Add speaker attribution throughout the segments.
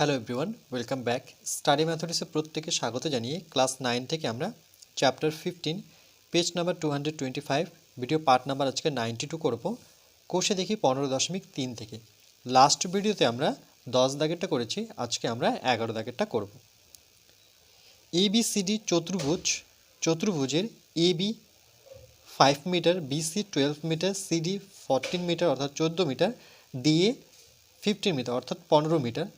Speaker 1: Hello everyone welcome back study ম্যাথমেটিক্সে প্রত্যেকে স্বাগত জানিয়ে ক্লাস নাইন থেকে আমরা chapter fifteen page number two hundred twenty five video part number আজকে নাইনটি টু করব। কোষে দেখি পনেরো দশমিক তিন থেকে। লাস্ট ভিডিওতে আমরা দশ দাগেরটা করেছি, আজকে আমরা এগারো দাগেরটা করব। এবিসিডি চতুর্ভুজ, চতুর্ভুজের AB five metre BC twelve metre CD fourteen metre অর্থাৎ চোদ্দ মিটার ডিএ ফিফটিন মিটার অর্থাৎ পনেরো মিটার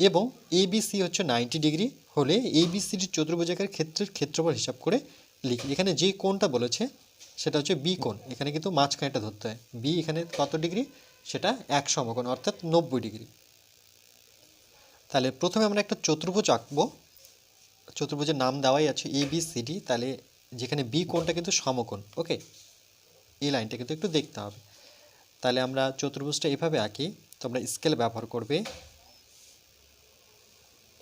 Speaker 1: এবং এবিসি হচ্ছে নাইনটি ডিগ্রি হলে এবিসিডির চতুর্ভুজাকার ক্ষেত্রের ক্ষেত্রফল হিসাব করে লিখি। এখানে যে কোণটা বলেছে, সেটা হচ্ছে বি কোণ। এখানে কিন্তু মাঝখানেটা ধরতে হয়। বি এখানে কত ডিগ্রি? সেটা এক সমকোণ, অর্থাৎ নব্বই ডিগ্রি। তাহলে প্রথমে আমরা একটা চতুর্ভুজ আঁকবো। চতুর্ভুজের নাম দেওয়াই আছে এ বি সি ডি তাহলে যেখানে বি কোণটা কিন্তু সমকোণ, ওকে? এই লাইনটা কিন্তু একটু দেখতে হবে। তাহলে আমরা চতুর্ভুজটা এভাবে আঁকি, তোমরা স্কেল ব্যবহার করবে।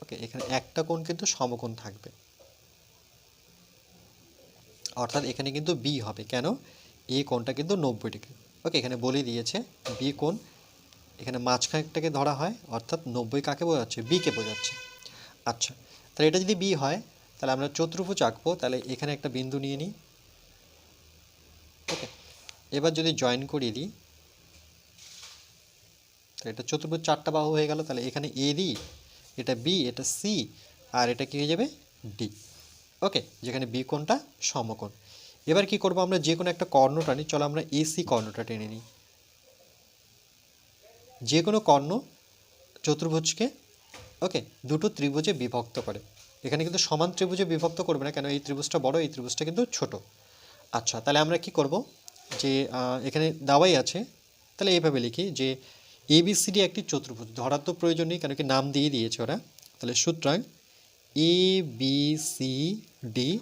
Speaker 1: ওকে এখানে একটা কোণ কিন্তু সমকোণ থাকবে। অর্থাৎ এখানে কিন্তু বি হবে। কেন? এই কোণটা কিন্তু নব্বই ডিগ্রি। ওকে এখানে বলে দিয়েছে বি কোণ। এখানে মাঝখানটাকে ধরা হয়, অর্থাৎ নব্বই কাকে বোঝাচ্ছে? বিকে বোঝাচ্ছে। আচ্ছা তাহলে এটা যদি বি হয়, তাহলে আমরা চতুর্ভুজ আঁকবো। তাহলে এখানে একটা বিন্দু নিয়ে নিই। ওকে এবার যদি জয়েন করিয়ে দিই, তাহলে এটা চতুর্ভুজ চারটা বাহু হয়ে গেল। তাহলে এখানে এ দিই এটা বি এটা সি আর এটা কি হয়ে যাবে? ডি ওকে যেখানে বি কোণটা সমকোণ। এবার কি করব আমরা? যে কোনো একটা কর্ণ নিই চলো আমরা এসি কর্ণটা টেনে নিই। যে কোনো কর্ণ চতুর্ভুজকে ওকে দুটো ত্রিভুজে বিভক্ত করে। এখানে কিন্তু সমান ত্রিভুজে বিভক্ত করবে না, কেন? এই ত্রিভুজটা বড়, এই ত্রিভুজটা কিন্তু ছোট। আচ্ছা তাহলে আমরা কি করব? যে এখানে দাওয়াই আছে, তাহলে এইভাবে লিখি যে এবিসিডি একটি চতুর্ভুজ। ধরার তো প্রয়োজন নেই কেন কি নাম দিয়ে দিয়েছে ওরা। তাহলে সুতরাং এ বি সি ডি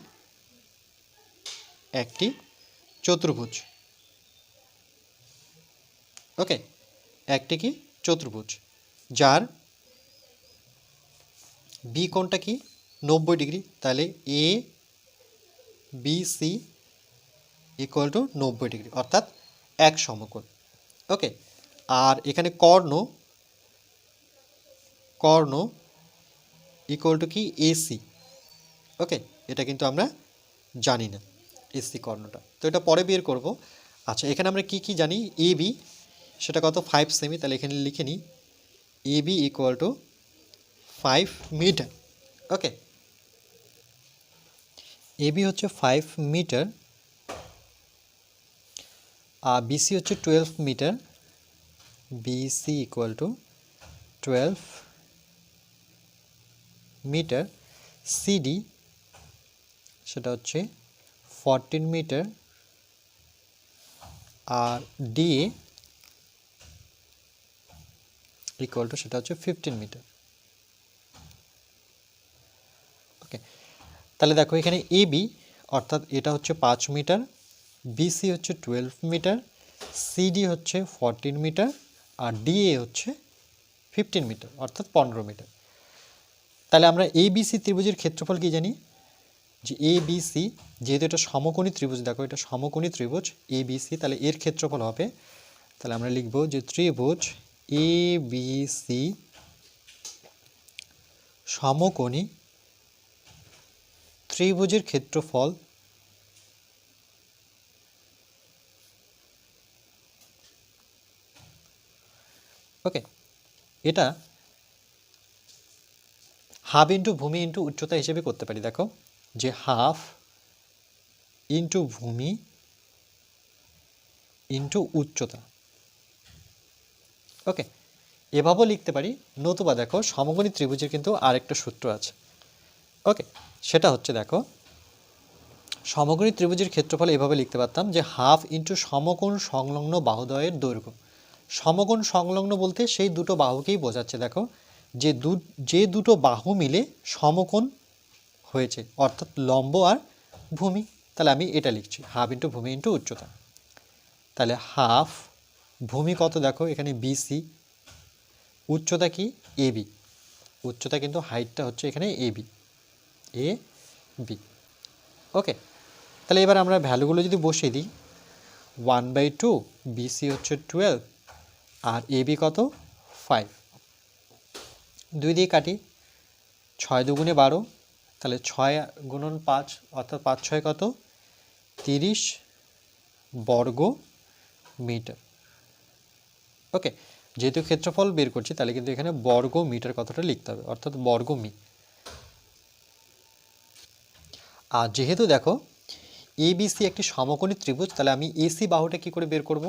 Speaker 1: একটি চতুর্ভুজ। ওকে, একটি কি? চতুর্ভুজ। যার বি কোণটা কি? নব্বই ডিগ্রি। তাহলে A B C equal to নব্বই ডিগ্রি। অর্থাৎ এক সমকোণ। ওকে আর এখানে কর্ণ কর্ণ ইকুয়াল টু কি? এসি ওকে এটা কিন্তু আমরা জানি না এসি কর্ণটা। তো এটা পরে বের করব। আচ্ছা এখানে আমরা কি কি জানি? এ বি সেটা কত? ফাইভ সেমি তাহলে এখানে লিখে নিই। A B equal to five metre okay A B হচ্ছে ফাইভ মিটার আর বিসি হচ্ছে twelve metre BC equal to twelve metre CD সেটা হচ্ছে ফরটিন মিটার আর ডিএ ইকুয়াল টু সেটা হচ্ছে ফিফটিন মিটার ওকে তাহলে দেখো এখানে এবি অর্থাৎ এটা হচ্ছে পাঁচ মিটার বিসি হচ্ছে টুয়েলভ মিটার সিডি হচ্ছে ফরটিন মিটার আর ডিএ হচ্ছে ফিফটিন মিটার অর্থাৎ পনেরো মিটার তাহলে আমরা এ বিসি ত্রিভুজের ক্ষেত্রফল কি জানি? যে এ যেহেতু এটা সমকোণী ত্রিভুজ, দেখো এটা সমকোণী ত্রিভুজ এ তাহলে এর ক্ষেত্রফল হবে, তাহলে আমরা লিখব যে ত্রিভুজ এ সমকোণী ত্রিভুজের ক্ষেত্রফল ওকে এটা হাফ ইন্টু ভূমি ইন্টু উচ্চতা হিসেবে করতে পারি, দেখো। যে হাফ ইন্টু ভূমি ইন্টু উচ্চতা। ওকে এভাবেও লিখতে পারি, নতুবা দেখো সমগণী ত্রিভুজের কিন্তু আরেকটা সূত্র আছে। ওকে সেটা হচ্ছে, দেখো সমগণী ত্রিভুজের ক্ষেত্রফল এভাবে লিখতে পারতাম যে হাফ ইন্টু সমকোণ সংলগ্ন বাহুদ্বয়ের দৈর্ঘ্য। সমকোণ সংলগ্ন বলতে সেই দুটো বাহুকেই বোঝাচ্ছে, দেখো। যে দু, যে দুটো বাহু মিলে সমকোণ হয়েছে, অর্থাৎ লম্ব আর ভূমি। তাহলে আমি এটা লিখছি, হাফ ইন্টু ভূমি ইন্টু উচ্চতা। তাহলে হাফ ভূমি কত, দেখো, এখানে বিসি উচ্চতা কি? এবি উচ্চতা কিন্তু হাইটটা হচ্ছে এখানে এবি এ বি ওকে তাহলে এবার আমরা ভ্যালুগুলো যদি বসিয়ে দিই ওয়ান বাই টু বিসি হচ্ছে টুয়েলভ আর এবি কত? ফাইভ দুই দিয়ে কাটি, ছয় দুগুণে বারো, তাহলে ছয় গুণন পাঁচ, অর্থাৎ পাঁচ ছয় কত? তিরিশ বর্গ মিটার। ওকে, যেহেতু ক্ষেত্রফল বের করছি, তাহলে কিন্তু এখানে বর্গ মিটার কথাটা লিখতে হবে, অর্থাৎ বর্গ মি। আর যেহেতু দেখো এবিসি একটি সমকোণী ত্রিভুজ, তাহলে আমি এসি বাহুটা কি করে বের করব?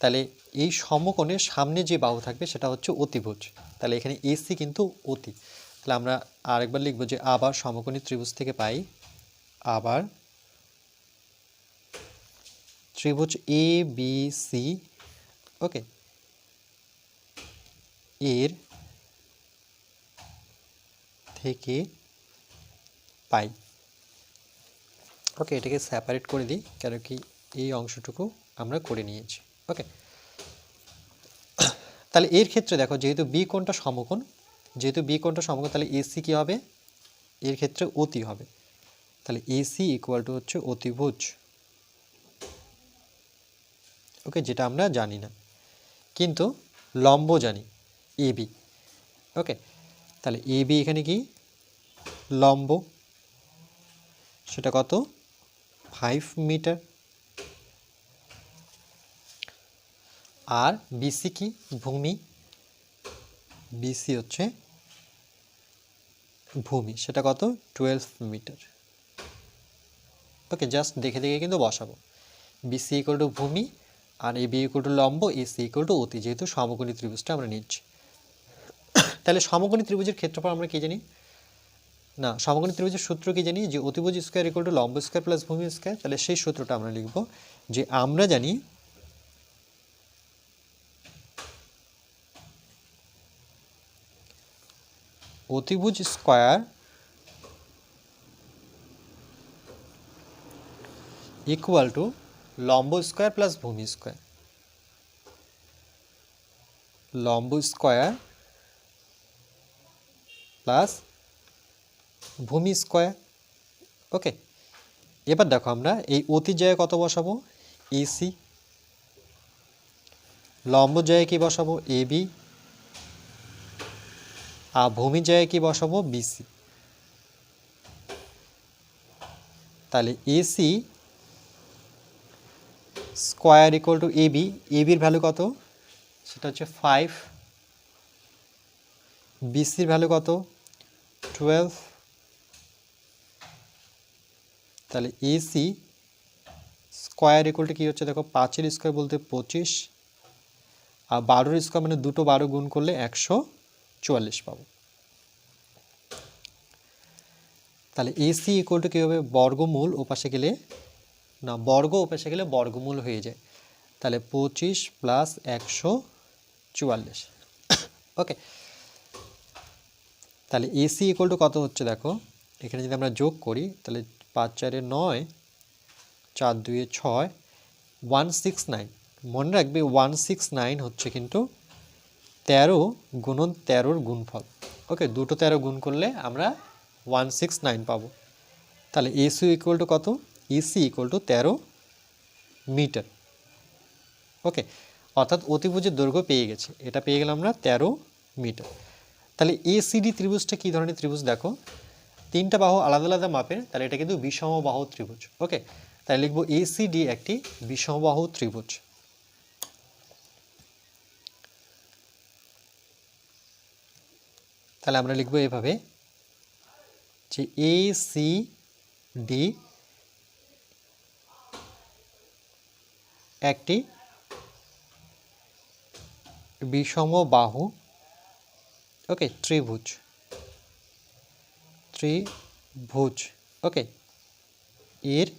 Speaker 1: তাহলে এই সমকোণের সামনে যে বাহু থাকবে সেটা হচ্ছে অতিভুজ। তাহলে এখানে এসি কিন্তু অতি। তাহলে আমরা আরেকবার লিখব যে আবার সমকোণী ত্রিভুজ থেকে পাই আবার ত্রিভুজ এ বি সি ওকে এর থেকে পাই। ওকে এটাকে সেপারেট করে দিই, কেন কি এই অংশটুকু আমরা করে নিয়েছি। ওকে তাহলে এর ক্ষেত্রে দেখো, যেহেতু বি কোণটা সমকোণ, যেহেতু বি কোণটা সমকোণ, তাহলে এসি কী হবে? এর ক্ষেত্রে অতি হবে। তাহলে এসি ইকুয়াল টু হচ্ছে অতিভুজ। ওকে যেটা আমরা জানি না। কিন্তু লম্ব জানি এবি ওকে তাহলে এবি এখানে কি? লম্ব। সেটা কত? ফাইভ মিটার আর বিসি কি? ভূমি। বিসি হচ্ছে ভূমি। সেটা কত? টুয়েলভ মিটার ওকে জাস্ট দেখে দেখে কিন্তু বসাবো। বিসি ইকুয়াল টু ভূমি আর এ বি ইকুয়াল টু লম্ব এসি ইকুয়াল টু অতি, যেহেতু সমকোণী ত্রিভুজটা আমরা নিচ্ছি। তাহলে সমকোণী ত্রিভুজের ক্ষেত্রফল আমরা কি জানি? না, সমকোণী ত্রিভুজের সূত্র কি জানি? যে অতিভুজ স্কোয়ার ইকুয়াল টু লম্ব স্কোয়ার প্লাস ভূমি স্কোয়ার তাহলে সেই সূত্রটা আমরা লিখব যে আমরা জানি অতিভুজ স্কোয়ার ইকুয়াল টু লম্ব স্কোয়ার প্লাস ভূমি স্কোয়ার। লম্ব স্কোয়ার প্লাস ভূমি স্কোয়ার। ওকে এবার দেখো আমরা এই অতি জায়গায় কত বসাবো? এসি লম্ব জায়গায় কি বসাবো? এবি আর ভূমি জায়গায় কি বসাবো? বিসি তাহলে AC square equal to AB এবির ভ্যালু কত? সেটা হচ্ছে ফাইভ বিসির ভ্যালু কত? টুয়েলভ তাহলে এসি স্কোয়ার ইকুয়াল টু কী হচ্ছে? দেখো, পাঁচের স্কোয়ার বলতে পঁচিশ, আর বারোর স্কোয়ার মানে দুটো বারো গুণ করলে একশো চুয়াল্লিশ পাবো। তাহলে এসি ইকুয়াল টু কী হবে বর্গমূল ওপাশে গেলে, না, বর্গ ওপাশে গেলে বর্গমূল হয়ে যায়। তাহলে পঁচিশ প্লাস একশো চুয়াল্লিশ। ওকে তাহলে এসি ইকুয়াল টু কত হচ্ছে দেখো? এখানে যদি আমরা যোগ করি, তাহলে পাঁচ চারে নয়, চার দুয়ে ছয় ওয়ান সিক্স নাইন মনে রাখবে ওয়ান সিক্স নাইন হচ্ছে কিন্তু তেরো গুণন তেরোর গুণফল। ওকে, দুটো তেরো গুণ করলে আমরা ওয়ান সিক্স নাইন পাবো। তাহলে এসি ইকুয়াল টু কত? এসি ইকুয়াল টু তেরো মিটার ওকে, অর্থাৎ অতিভুজের দৈর্ঘ্য পেয়ে গেছে। এটা পেয়ে গেলাম আমরা তেরো মিটার তাহলে এসিডি ত্রিভুজটা কী ধরনের ত্রিভুজ দেখো? তিনটা বাহু আলাদা আলাদা মাপের তাহলে এটা কিন্তু বিষমবাহু ত্রিভুজ। ওকে তাই লিখব এসিডি একটি বিষমবাহু ত্রিভুজ। তাহলে আমরা লিখব এভাবে যে এ সি ডি একটি বিষম বাহু, ওকে, ত্রিভুজ। ত্রিভুজ, ওকে, এর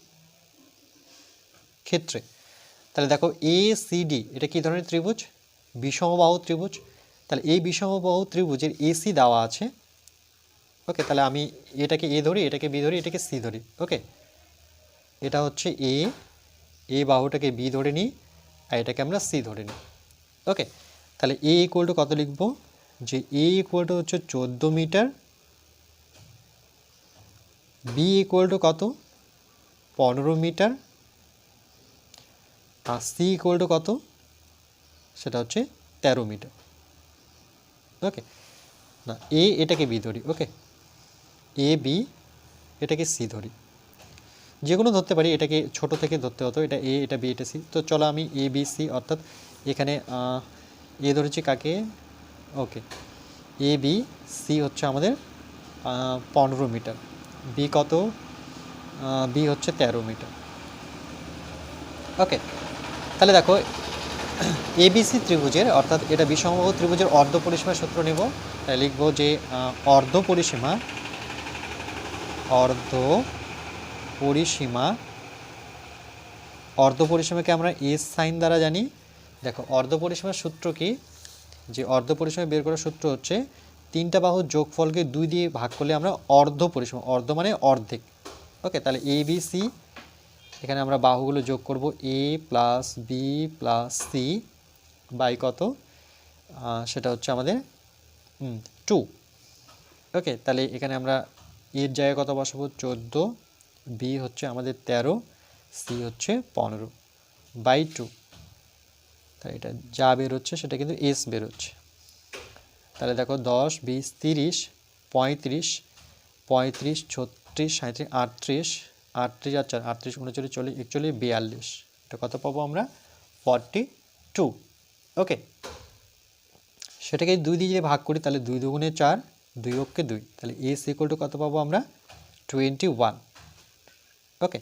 Speaker 1: ক্ষেত্রে। তাহলে দেখো এ সি ডি এটা কী ধরনের ত্রিভুজ? বিষমবাহু ত্রিভুজ। তাহলে এই বিষমবাহু ত্রিভুজের এসি দেওয়া আছে। ওকে তাহলে আমি এটাকে এ ধরি, এটাকে বি ধরি, এটাকে সি ধরি। ওকে এটা হচ্ছে এ এ বাহুটাকে বি ধরে নিই, আর এটাকে আমরা সি ধরে নিই। ওকে তাহলে এ ইকুয়াল টু কত লিখব? যে এ ইকুয়াল টু হচ্ছে চোদ্দ মিটার বি ইকুয়াল টু কত? পনেরো মিটার, আর সি ইকুয়াল টু কত? সেটা হচ্ছে তেরো মিটার। ওকে না এ এটাকে বি ধরি ওকে এ বি এটাকে সি ধরি। যে কোনো ধরতে পারি, এটাকে ছোট থেকে ধরতে হতো, এটা এ এটা বি এটা সি তো চলো আমি এ বি সি অর্থাৎ এখানে এ ধরেছি কাকে? ওকে এ বি সি হচ্ছে আমাদের পনেরো মিটার। বি কত? বি হচ্ছে তেরো মিটার। ওকে তাহলে দেখো এবিসি ত্রিভুজের, অর্থাৎ এটা বিষমবাহু ত্রিভুজের অর্ধ পরিসীমার সূত্র নেব। তাই লিখব যে অর্ধ পরিসীমা অর্ধ পরিসীমা, অর্ধ পরিসীমাকে আমরা এস সাইন দ্বারা জানি। দেখো, অর্ধ পরিসীমার সূত্র কি? যে অর্ধ পরিসীমা বের করার সূত্র হচ্ছে, তিনটা বাহুর যোগফলকে দুই দিয়ে ভাগ করলে আমরা অর্ধ পরিসীমা, অর্ধ মানে অর্ধেক। ওকে, তাহলে এ বি সি এখানে আমরা বাহুগুলো যোগ করব A plus B plus C by কত? সেটা হচ্ছে আমাদের টু। ওকে, তাহলে এখানে আমরা এর জায়গায় কত বসাবো? চোদ্দ। বি হচ্ছে আমাদের তেরো, সি হচ্ছে পনেরো, বাই টু। তাহলে এটা যা বেরোচ্ছে সেটা কিন্তু এস বেরোচ্ছে তাহলে দেখো দশ, বিশ, তিরিশ, পঁয়ত্রিশ পঁয়ত্রিশ, ছত্রিশ সাঁত্রিশ আটত্রিশ আটত্রিশ আর চার আটত্রিশ উনচল্লিশ, চল্লিশ, একচল্লিশ, বিয়াল্লিশ। এটা কত পাবো আমরা? ফর্টি টু ওকে সেটাকে দুই দিয়ে যদি ভাগ করি, তাহলে দুই দুগুণে চার, দুই অক্ষে দুই। তাহলে এস ইকুয়াল টু কত পাবো আমরা? টোয়েন্টি ওয়ান ওকে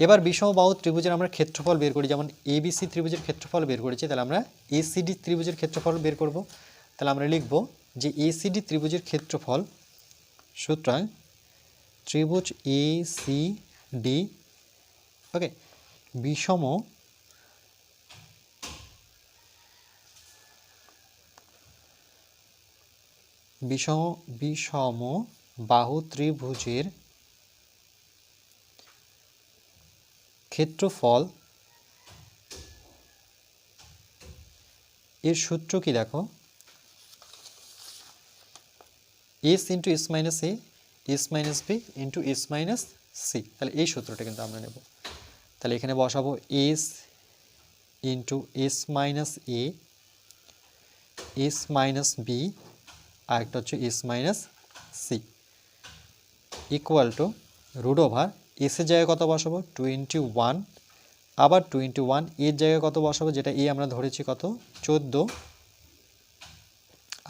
Speaker 1: এবার বিষম বাহু ত্রিভুজের আমরা ক্ষেত্রফল বের করি, যেমন এবিসি ত্রিভুজের ক্ষেত্রফল বের করেছি, তাহলে আমরা এসিডি ত্রিভুজের ক্ষেত্রফল বের করব। তাহলে আমরা লিখব যে এসিডি ত্রিভুজের ক্ষেত্রফল, সুতরাং ত্রিভুজ এ সি ডি ওকে বিষম বিষম বিষম বাহু ত্রিভুজের ক্ষেত্রফল। এর সূত্র কি দেখো? S into S minus A S minus B into S minus C তাহলে এই সূত্রটা কিন্তু আমরা নেব। তাহলে এখানে বসাবো S into S minus A S minus B আর একটা হচ্ছে S minus C equal to root over এসের জায়গায় কত বসাবো? টোয়েন্টি ওয়ান আবার টোয়েন্টি ওয়ানের জায়গায় কত বসাবো? যেটা এ আমরা ধরেছি কত? চোদ্দ।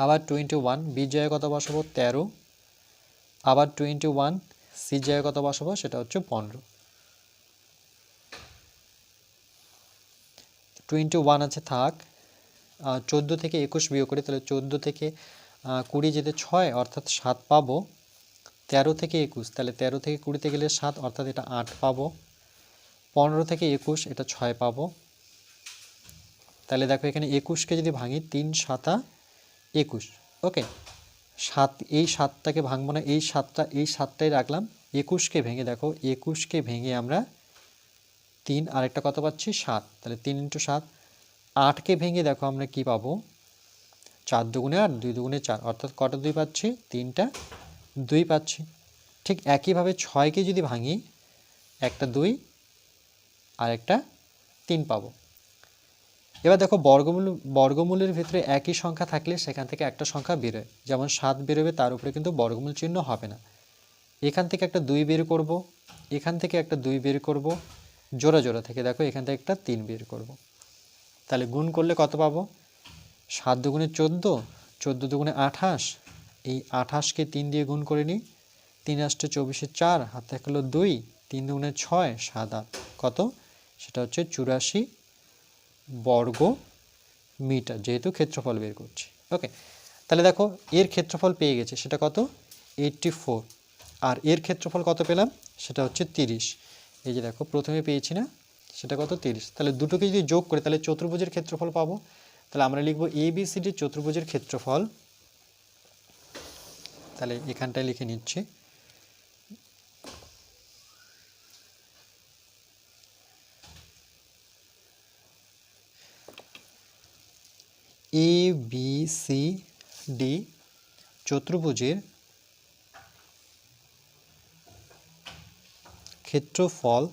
Speaker 1: আবার টোয়েন্টি ওয়ান বির জায়গায় কত বসাবো? তেরো। আবার টোয়েন্টি ওয়ান সির জায়গায় কত বসাবো? সেটা হচ্ছে পনেরো। টোয়েন্টি ওয়ান আছে, থাক। চোদ্দ থেকে একুশ বিয়োগ করি, তাহলে চোদ্দ থেকে কুড়ি যেতে ছয়, অর্থাৎ সাত পাবো। তেরো থেকে একুশ, তাহলে তেরো থেকে কুড়িতে গেলে সাত, অর্থাৎ এটা আট পাবো। পনেরো থেকে একুশ, এটা ছয় পাবো। তাহলে দেখো এখানে একুশকে যদি ভাঙি, তিন সাতা একুশ। ওকে? সাত, এই সাতটাকে ভাঙবো না, এই সাতটা, এই সাতটাই রাখলাম। একুশকে ভেঙে দেখো, একুশকে ভেঙে আমরা তিন, আরেকটা কত পাচ্ছি? সাত। তাহলে তিন ইন্টু সাত, আটকে ভেঙে দেখো আমরা কি পাবো? চার দুগুণে আট, দুই দুগুণে চার, অর্থাৎ কটা দুই পাচ্ছি? তিনটা দুই পাচ্ছি। ঠিক একইভাবে ছয়কে যদি ভাঙি, একটা দুই আর একটা তিন পাবো। এবার দেখো বর্গমূল, বর্গমূলের ভিতরে একই সংখ্যা থাকলে সেখান থেকে একটা সংখ্যা বেরোয়। যেমন সাত বেরোবে, তার উপরে কিন্তু বর্গমূল চিহ্ন হবে না। এখান থেকে একটা দুই বের করব, এখান থেকে একটা দুই বের করব, জোড়া জোড়া থেকে দেখো এখান থেকে একটা তিন বের করব। তাহলে গুণ করলে কত পাবো? সাত দুগুণে চোদ্দ চোদ্দ দুগুণে আঠাশ, এই আঠাশকে তিন দিয়ে গুণ করে নিই। তিন আষ্টে চব্বিশে চার, হাতে থাকল দুই, তিন দুগুণে ছয়, সাত আট। কত? সেটা হচ্ছে চুরাশি বর্গ মিটার, যেহেতু ক্ষেত্রফল বের করছি। ওকে তাহলে দেখো, এর ক্ষেত্রফল পেয়ে গেছে, সেটা কত? এইটটি ফোর আর এর ক্ষেত্রফল কত পেলাম? সেটা হচ্ছে তিরিশ। এই যে দেখো, প্রথমে পেয়েছি না, সেটা কত? তিরিশ। তাহলে দুটোকে যদি যোগ করি, তাহলে চতুর্ভুজের ক্ষেত্রফল পাবো। তাহলে আমরা লিখব এ বি সি ডি চতুর্ভুজের ক্ষেত্রফল। তাহলে এখানটায় লিখে নিচ্ছি এ বি সি, ডি, চতুর্ভুজের ক্ষেত্রফল।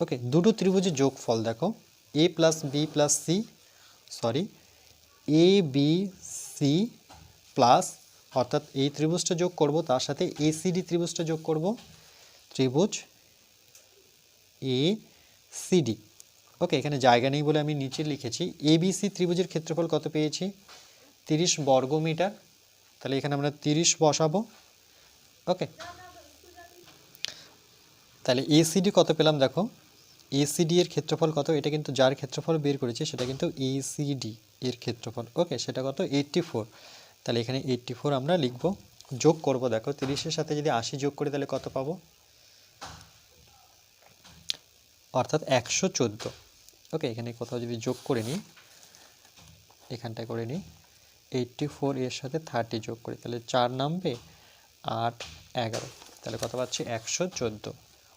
Speaker 1: ওকে, দুটো ত্রিভুজের যোগফল দেখো। A plus B plus C sorry A B C plus অর্থাৎ এই ত্রিভুজটা যোগ করব, তার সাথে এসিডি ত্রিভুজটা যোগ করব। ত্রিভুজ এ সিডি ওকে এখানে জায়গা নেই বলে আমি নিচে লিখেছি। এবিসি ত্রিভুজের ক্ষেত্রফল কত পেয়েছি? তিরিশ বর্গ মিটার তাহলে এখানে আমরা তিরিশ বসাবো। ওকে তাহলে এসিডি কত পেলাম দেখো? এসিডি এর ক্ষেত্রফল কত? এটা কিন্তু যার ক্ষেত্রফল বের করেছি, সেটা কিন্তু এসিডি এর ক্ষেত্রফল। ওকে সেটা কত? এইট্টি তাহলে এখানে এইট্টি আমরা লিখব। যোগ করব দেখো, তিরিশের সাথে যদি আশি যোগ করি তাহলে কত পাবো? অর্থাৎ একশো চোদ্দ। ওকে, এখানে কোথাও যদি যোগ করে নিই এখানটায় করে নিই এইট্টি ফোর এর সাথে থার্টি যোগ করি, তাহলে চার নামবে আট, এগারো। তাহলে কত পাচ্ছি? একশো চোদ্দ।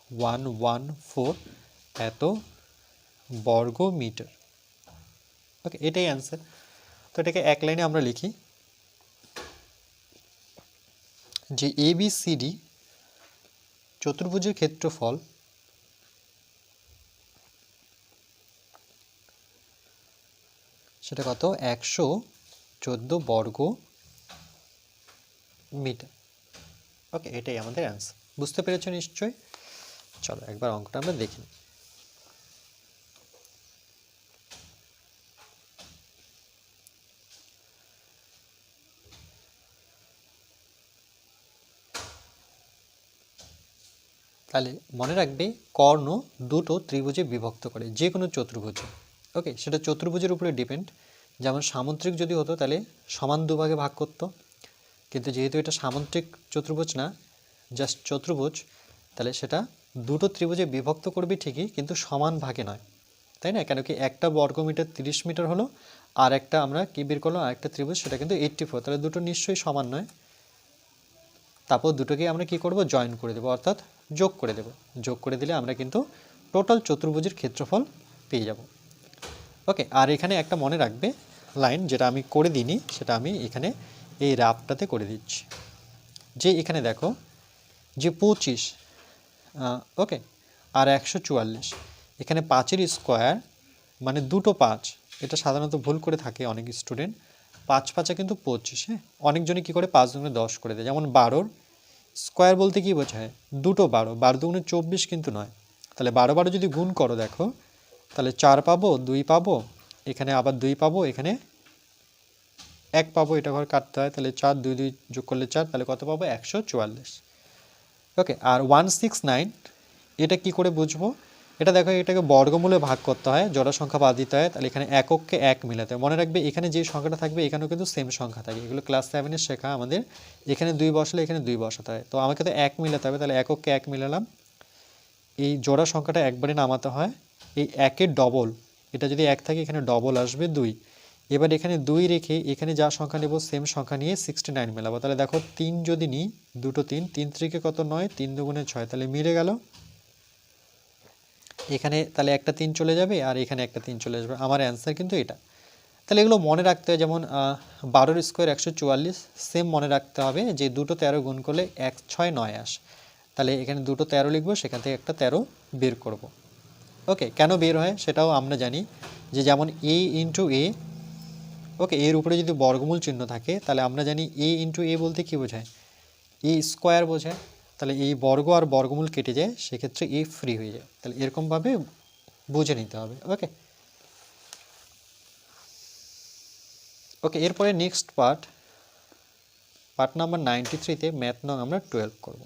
Speaker 1: ওয়ান ওয়ান ফোর এত বর্গ মিটার ওকে, এটাই অ্যান্সার তো এটাকে এক লাইনে আমরা লিখি। যে এ বি সি ডি চতুর্ভুজের ক্ষেত্রফল সেটা কত? একশো চোদ্দ বর্গ মিটার। ওকে, এটাই আমাদের অ্যান্সার বুঝতে পেরেছ নিশ্চয়ই? চলো, একবার অঙ্কটা আমরা দেখি তাহলে মনে রাখবে, কর্ণ দুটো ত্রিভুজে বিভক্ত করে যে কোনো চতুর্ভুজে। ওকে সেটা চতুর্ভুজের উপরে ডিপেন্ড যেমন সামুদ্রিক যদি হতো, তাহলে সমান দুভাগে ভাগ করতো। কিন্তু যেহেতু এটা সামুদ্রিক চতুর্ভুজ না জাস্ট চতুর্ভুজ, তাহলে সেটা দুটো ত্রিভুজে বিভক্ত করবে ঠিকই, কিন্তু সমান ভাগে নয়। তাই না? কেন কি একটা বর্গ মিটার তিরিশ মিটার হলো, আর একটা আমরা কি বের করলাম আর একটা ত্রিভুজ, সেটা কিন্তু এইট্টি ফোর তাহলে দুটো নিশ্চয়ই সমান নয়। তারপর দুটোকে আমরা কি করব? জয়েন করে দেবো, অর্থাৎ যোগ করে দেব। যোগ করে দিলে আমরা কিন্তু টোটাল চতুর্ভুজের ক্ষেত্রফল পেয়ে যাব। ওকে আর এখানে একটা মনে রাখবে লাইন যেটা আমি করে দিইনি, সেটা আমি এখানে এই রাফটাতে করে দিচ্ছি। যে এখানে দেখো, যে পঁচিশ ওকে আর একশো চুয়াল্লিশ। এখানে পাঁচের স্কোয়ার মানে দুটো পাঁচ। এটা সাধারণত ভুল করে থাকে অনেক স্টুডেন্ট পাঁচ পাঁচা কিন্তু পঁচিশ হ্যাঁ? অনেকজনই কী করে? পাঁচ দুগুণে দশ করে দেয়। যেমন বারোর স্কোয়ার বলতে কী বোঝায়? দুটো বারো। বারো দুগুণে চব্বিশ কিন্তু নয়। তাহলে বারো বারো যদি গুণ করো দেখো তাহলে চার পাবো, দুই পাবো, এখানে আবার দুই পাবো, এখানে এক পাবো, এটা ঘর কাটতে হয়, তাহলে চার, দুই দুই যোগ করলে চার, তাহলে কত পাবো? একশো চুয়াল্লিশ। ওকে আর ওয়ান সিক্স নাইন এটা কি করে বুঝব? এটা দেখো, এটাকে বর্গমূলে ভাগ করতে হয়, জোড়া সংখ্যা বাদ দিতে হয়, তাহলে এখানে একককে এক মিলাতে মনে রাখবে, এখানে যে সংখ্যাটা থাকবে, এখানেও কিন্তু সেম সংখ্যা থাকে। এগুলো ক্লাস সেভেনের শেখা আমাদের। এখানে দুই বসলে এখানে দুই বসাতে হয়। তো আমাকে তো এক মিলাতে হবে, তাহলে একককে এক মিলালাম। এই জোড়া সংখ্যাটা একবারে নামাতে হয়। এই একের ডবল এটা যদি এক থাকে এখানে ডবল আসবে দুই। এবার এখানে দুই রেখে এখানে যা সংখ্যা নেব সেম সংখ্যা নিয়ে সিক্সটি নাইন মেলাবো। তাহলে দেখো তিন যদি নিই, দুটো তিন তিন ত্রিকে কত নয়? তিন দুগুণে ছয়, তাহলে মিলে গেল। এখানে তাহলে একটা তিন চলে যাবে আর এখানে একটা তিন চলে আসবে। আমার অ্যান্সার কিন্তু এটা। তাহলে এগুলো মনে রাখতে হয়, যেমন বারোর স্কোয়ার একশো চুয়াল্লিশ সেম মনে রাখতে হবে যে দুটো তেরো গুণ করলে এক, ছয়, নয় আস। তাহলে এখানে দুটো তেরো লিখব, সেখান থেকে একটা তেরো বের করব। ওকে কেন বের হয়? সেটাও আমরা জানি যে যেমন এ ইন্টু এ ওকে এর উপরে যদি বর্গমূল চিহ্ন থাকে, তাহলে আমরা জানি এ ইন্টু এ বলতে কী বোঝায়? এ স্কোয়ার বোঝায়। তাহলে এই বর্গ আর বর্গমূল কেটে যায়, সেক্ষেত্রে এ ফ্রি হয়ে যায়। তাহলে এরকমভাবে বুঝে নিতে হবে ওকে ওকে এরপরে next part part number ninety থ্রিতে ম্যাথ নং আমরা টুয়েলভ করব।